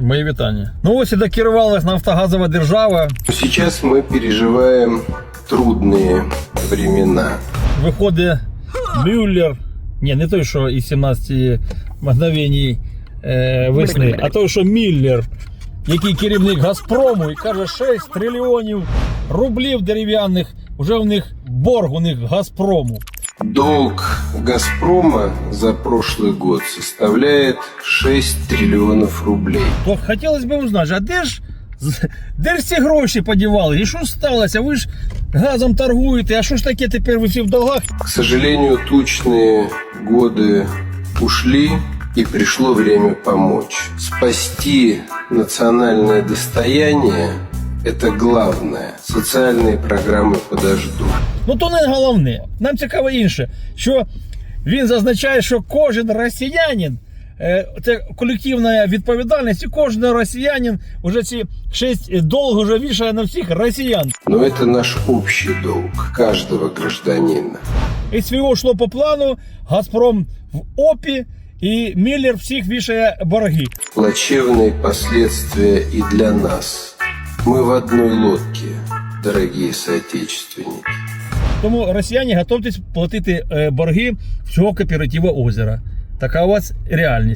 Мої вітання. Ну ось і докерувалась нафтогазова держава. Сейчас мы переживаем трудные времена. Виходить Мюллер. Ні, не той, що із 17 мгновень е, весни, а той, що Міллер, який керівник Газпрому, і каже, 6 трильйонів рублів дерев'яних. Уже в них борг у них Газпрому. Долг «Газпрома» за прошлый год составляет 6 триллионов рублей. То хотілося б узнати, а де ж, з- де ж ці гроші подівали? І що сталося? Ви ж газом торгуєте, а що ж таке тепер ви всі в долгах? К сожалению, тучные годы ушли, и пришло время помочь. Спасти национальное достояние – это главное. Социальные программы подождут. Ну то не головне. Нам цікаво інше, що він зазначає, що кожен росіянин. е, Це колективна відповідальність, і кожен росіянин вже ці 6 долг вже вішає на всіх росіян. Но это наш общий долг каждого гражданина. І свого йшло по плану, Газпром в ОПі, і Міллер всіх вішає борги. Плачевные последствия и для нас. Мы в одной лодке, дорогие соотечественники. Тому росіяни готовьтесь платити е, борги всього кооператива озера. Така у вас реальність.